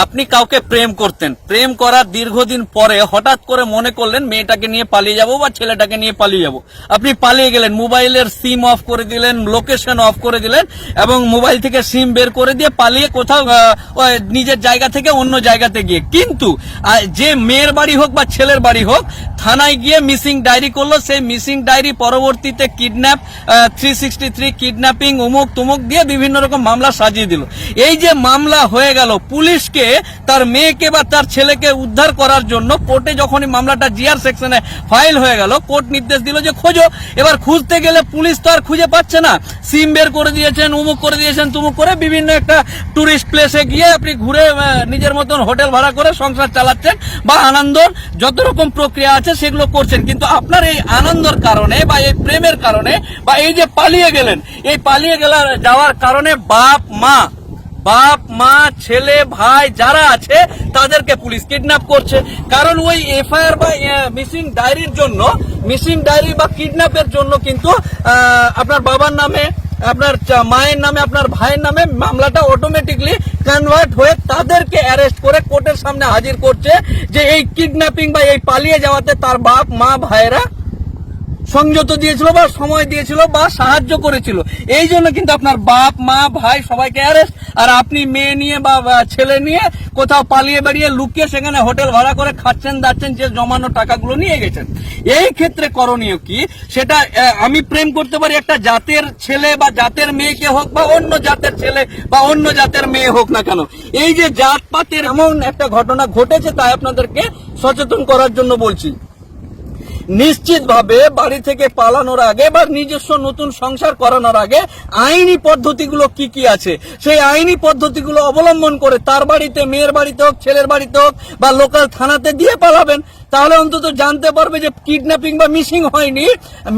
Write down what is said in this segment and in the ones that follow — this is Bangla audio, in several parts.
আপনি কাউকে প্রেম করতেন। প্রেম করার দীর্ঘদিন পরে হঠাৎ করে মনে করলেন, মেয়েটাকে নিয়ে পালিয়ে যাব বা ছেলেটাকে নিয়ে পালিয়ে যাব। আপনি পালিয়ে গেলেন, মোবাইলের সিম অফ করে দিলেন, লোকেশন অফ করে দিলেন এবং মোবাইল থেকে সিম বের করে দিয়ে পালিয়ে কোথাও নিজের জায়গা থেকে অন্য জায়গাতে গিয়ে। কিন্তু যে মেয়ের বাড়ি হোক বা ছেলের বাড়ি হোক, থানায় গিয়ে মিসিং ডায়েরি করল। সেই মিসিং ডায়েরি পরবর্তীতে kidnap three sixty three kidnapping উমুক তুমুক দিয়ে বিভিন্ন রকম মামলা সাজিয়ে দিল। এই যে মামলা হয়ে গেল, পুলিশকে তার মেয়েকে বা তার ছেলেকে উদ্ধার করার জন্য কোর্টে যখনই মামলাটা জিআর সেকশনে ফাইল হয়ে গেল, কোর্ট নির্দেশ দিল যে খোঁজো। এবার খুঁজতে গেলে পুলিশ তো আর খুঁজে পাচ্ছে না। সিম বের করে দিয়েছেন, উমুক করে দিয়েছেন, তুমুক করে বিভিন্ন একটা টুরিস্ট প্লেসে গিয়ে আপনি ঘুরে নিজের মতন হোটেল ভাড়া করে সংসার চালাচ্ছেন বা আনন্দর যত রকম প্রক্রিয়া আছে সেগুলো করছেন। কিন্তু আপনার এই আনন্দর কারণে বা এই প্রেমের কারণে বা এই যে পালিয়ে গেলেন, এই পালিয়ে গেলার যাওয়ার কারণে বাপ, মা বাপ, মা, ছেলে, ভাই যারা আছে, তাদেরকে পুলিশ কিডন্যাপ করছে। কারণ ওই এফআইআর বা মিসিং ডায়েরির জন্য মিসিং ডায়েরি বা কিডন্যাপের জন্য কিন্তু আপনার বাবার নামে, আপনার মায়ের নামে, আপনার ভাইয়ের নামে মামলাটা অটোমেটিকলি কনভার্ট হয়ে তাদেরকে অ্যারেস্ট করে কোর্টের সামনে হাজির করছে যে এই কিডন্যাপিং বা এই পালিয়ে যাওয়াতে তার বাপ, মা, ভাইয়েরা সংযত দিয়েছিল বা সময় দিয়েছিল বা সাহায্য করেছিল। এই জন্য কিন্তু আপনার বাপ, মা, ভাই সবাইকে অ্যারেস্ট আর আপনি মেয়ে নিয়ে বা ছেলে নিয়ে কোথাও পালিয়ে বেরিয়ে লুকিয়ে সেখানে হোটেল ভাড়া করে খাচ্ছেন, দাচ্ছেন, যে জমানো টাকাগুলো নিয়ে গেছেন। এই ক্ষেত্রে করণীয় কি? সেটা আমি প্রেম করতে পারি একটা জাতের ছেলে বা জাতের মেয়েকে হোক বা অন্য জাতের ছেলে বা অন্য জাতের মেয়ে হোক না কেন। এই যে জাতপাতের এমন একটা ঘটনা ঘটেছে তাই আপনাদেরকে সচেতন করার জন্য বলছি। নিশ্চিতভাবে বাড়ি থেকে পালানোর আগে বা নিজস্ব নতুন সংসার করানোর আগে আইনি পদ্ধতিগুলো কি কি আছে? সেই আইনি পদ্ধতিগুলো অবলম্বন করে তার বাড়িতে, মেয়ের বাড়িতে হোক, ছেলের বাড়িতে হোক বা লোকাল থানাতে দিয়ে পালাবেন। তাহলে অন্তত জানতে পারবে যে কিডন্যাপিং বা মিসিং হয়নি।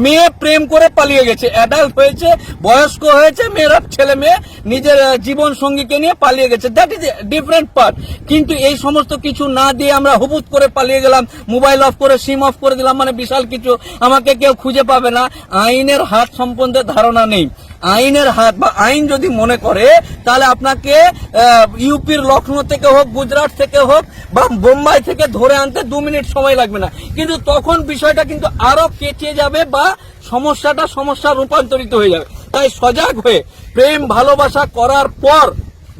মেয়ে প্রেম করে পালিয়ে গেছে অ্যাডাল্ট হয়েছে, বয়স্ক হয়েছে, মেয়েরা ছেলে মেয়ে নিজের জীবন সঙ্গীকে নিয়ে পালিয়ে গেছে। দ্যাট ইজ ডিফারেন্ট পার্ট কিন্তু এই সমস্ত কিছু না দিয়ে আমরা হুবুত করে পালিয়ে গেলাম মোবাইল অফ করে সিম অফ করে দিলাম মানে বিশাল কিছু। আমাকে কেউ খুঁজে পাবে না। আইনের হাত সম্বন্ধে ধারণা নেই। আইনের হাত বা আইন যদি মনে করে, তাহলে আপনাকে ইউপির লখনৌ থেকে হোক, গুজরাট থেকে হোক, বা বোম্বাই থেকে ধরে আনতে দু মিনিট সময় লাগবে না। কিন্তু তখন বিষয়টা কিন্তু আরও কেচে যাবে বা সমস্যাটা সমস্যা রূপান্তরিত হয়ে যাবে। তাই সজাগ হয়ে, প্রেম, ভালোবাসা করার পর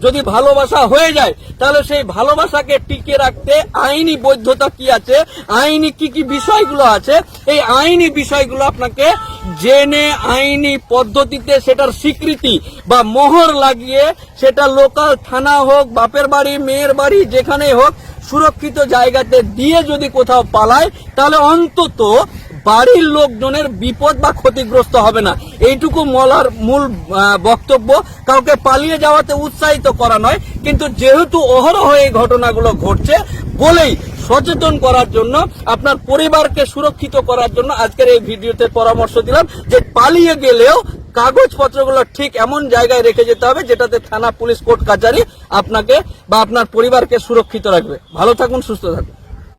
যদি ভালোবাসা হয়ে যায়, তাহলে সেই ভালোবাসাকে টিকে রাখতে আইনি বৈধতা কি আছে, আইনি কি কি বিষয়গুলো আছে, এই আইনি বিষয়গুলো আপনাকে জেনে আইনি পদ্ধতিতে সেটার স্বীকৃতি বা মোহর লাগিয়ে সেটা লোকাল থানা হোক, বাপের বাড়ি, মেয়ের বাড়ি, যেখানেই হোক, সুরক্ষিত জায়গাতে দিয়ে যদি কোথাও পালায়, তাহলে অন্তত বাড়ির লোকজনের বিপদ বা ক্ষতিগ্রস্ত হবে না। এইটুকু মলার মূল বক্তব্য। কাউকে পালিয়ে যাওয়াতে উৎসাহিত করা নয়, কিন্তু যেহেতু অহরহ এই ঘটনাগুলো ঘটছে, বলেই সচেতন করার জন্য, আপনার পরিবারকে সুরক্ষিত করার জন্য আজকের এই ভিডিওতে পরামর্শ দিলাম যে পালিয়ে গেলেও কাগজপত্রগুলো ঠিক এমন জায়গায় রেখে যেতে হবে যেটাতে থানা, পুলিশ, কোর্ট, কাচারি আপনাকে বা আপনার পরিবারকে সুরক্ষিত রাখবে। ভালো থাকুন, সুস্থ থাকুন।